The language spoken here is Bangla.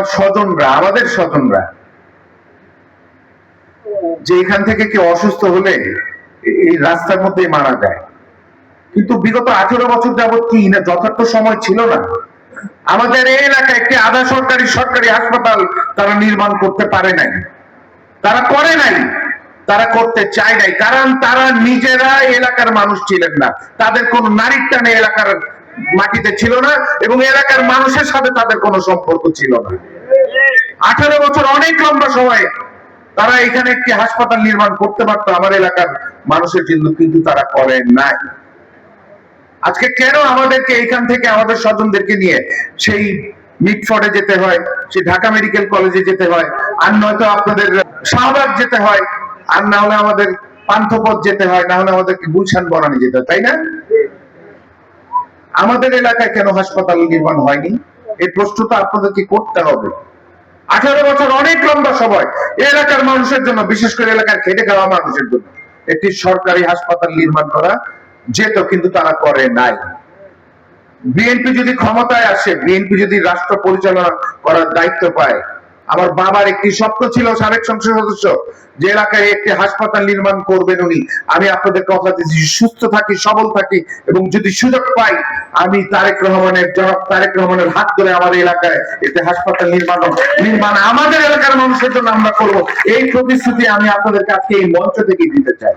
আমার স্বজনরা, আমাদের স্বজনরা। যে এখান থেকে কেউ অসুস্থ হলে এই রাস্তার মধ্যেই মারা যায়। কিন্তু বিগত আঠেরো বছর যাবত কি না, যথার্থ সময় ছিল না। আমাদের এই এলাকায় একটি আধা সরকারি সরকারি হাসপাতাল তারা নির্মাণ করতে পারে নাই। তারা করে নাই। তারা করতে চায় নাই। কারণ তারা নিজেরা এলাকার মানুষ ছিলেন না। তাদের কোন নারীর টানে এলাকার মাটিতে ছিল না এবং এলাকার মানুষের সাথে তাদের কোনো সম্পর্ক ছিল না। আঠারো বছর অনেক লম্বা সময় তারা এখানে একটি হাসপাতাল নির্মাণ করতে পারতো, আমার এলাকার মানুষের জন্য, কিন্তু তারা করেন নাই। আজকে কেন আমাদেরকে এখান থেকে আমাদের স্বজনদেরকে নিয়ে সেই মিটফোর্ডে যেতে হয়, সেই ঢাকা মেডিকেল কলেজে যেতে হয়, আর নয়তো আপনাদের শাহবাগ যেতে হয়, আর না হলে আমাদের পান্থপথ যেতে হয়, না হলে আমাদেরকে গুলশান বনানি যেতে হয়, তাই না? আমাদের এলাকায় কেন হাসপাতাল নির্মাণ হয়নি? এই প্রশ্নটা আপনাদেরকে করতে হবে। আঠারো বছর অনেক লম্বা সময় এলাকার মানুষের জন্য, বিশেষ করে এলাকার খেটে খাওয়া মানুষের জন্য একটি সরকারি হাসপাতাল নির্মাণ করা যেত, কিন্তু তারা করে নাই। বিএনপি যদি ক্ষমতায় আসে, বিএনপি যদি রাষ্ট্র পরিচালনা করার দায়িত্ব পায় আমার বাবার একটি স্বপ্ন ছিল সাবেক সংসদ সদস্য যে এলাকায় একটি হাসপাতাল নির্মাণ করবেন উনি। আমি আপনাদের কথা দিচ্ছি সুস্থ থাকি, সবল থাকি এবং যদি সুযোগ পাই, আমি তারেক রহমানের, জনাব তারেক রহমানের হাত ধরে আমার এলাকায় একটি হাসপাতাল নির্মাণ নির্মাণ আমাদের এলাকার মানুষের জন্য আমরা করব। এই প্রতিশ্রুতি আমি আপনাদের কাছে এই মঞ্চ থেকে দিতে চাই।